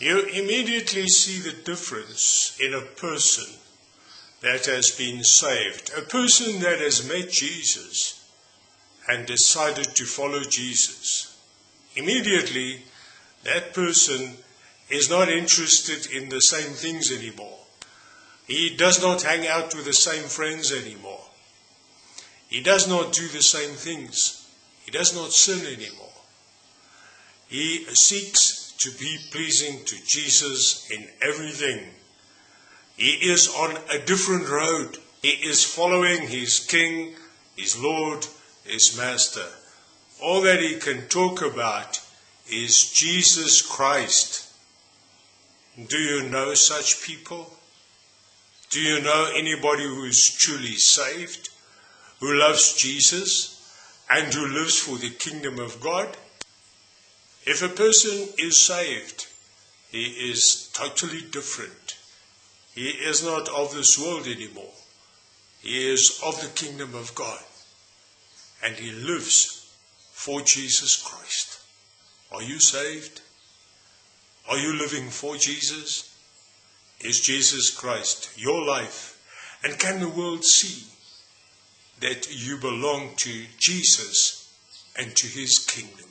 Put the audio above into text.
You immediately see the difference in a person that has been saved, a person that has met Jesus and decided to follow Jesus. Immediately, that person is not interested in the same things anymore. He does not hang out with the same friends anymore. He does not do the same things. He does not sin anymore. He seeks to be pleasing to Jesus in everything. He is on a different road. He is following his King, his Lord, his Master. All that he can talk about is Jesus Christ. Do you know such people? Do you know anybody who is truly saved, who loves Jesus, and who lives for the kingdom of God? If a person is saved, he is totally different. He is not of this world anymore. He is of the kingdom of God. And he lives for Jesus Christ. Are you saved? Are you living for Jesus? Is Jesus Christ your life? And can the world see that you belong to Jesus and to his kingdom?